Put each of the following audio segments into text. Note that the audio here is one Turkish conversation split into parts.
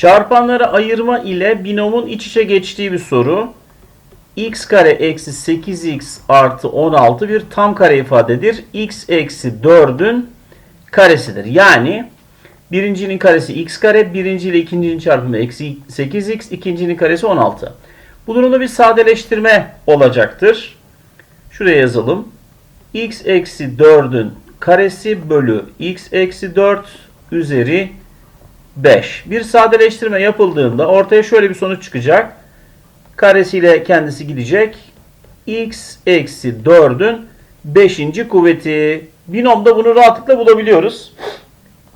Çarpanları ayırma ile binomun iç içe geçtiği bir soru. x kare eksi 8x artı 16 bir tam kare ifadedir. x eksi 4'ün karesidir. Yani birincinin karesi x kare, birinci ile ikincinin çarpımı eksi 8x, ikincinin karesi 16. Bu durumda bir sadeleştirme olacaktır. Şuraya yazalım. x eksi 4'ün karesi bölü x eksi 4 üzeri 5. Bir sadeleştirme yapıldığında ortaya şöyle bir sonuç çıkacak. Karesiyle kendisi gidecek. x eksi 4'ün 5. kuvveti. Binomda bunu rahatlıkla bulabiliyoruz.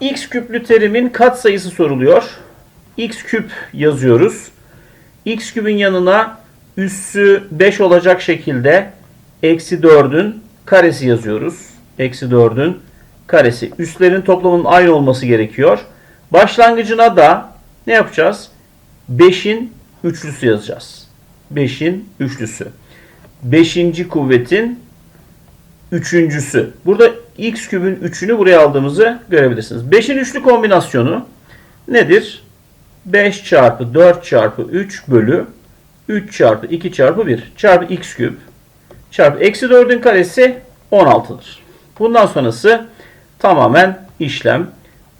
x küplü terimin katsayısı soruluyor. x küp yazıyoruz. x küpün yanına üssü 5 olacak şekilde eksi 4'ün karesi yazıyoruz. Eksi 4'ün karesi. Üslerin toplamının aynı olması gerekiyor. Başlangıcına da ne yapacağız? 5'in üçlüsü yazacağız. 5'in üçlüsü. 5. kuvvetin üçüncüsü. Burada x kübün 3'ünü buraya aldığımızı görebilirsiniz. 5'in üçlü kombinasyonu nedir? 5 çarpı 4 çarpı 3 bölü 3 çarpı 2 çarpı 1 çarpı x küp çarpı eksi 4'ün karesi 16'dır. Bundan sonrası tamamen işlem.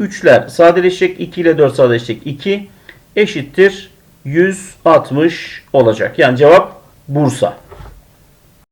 3'ler sadeleşecek. 2 ile 4 sadeleşecek. 2 eşittir 160 olacak. Yani cevap Bursa.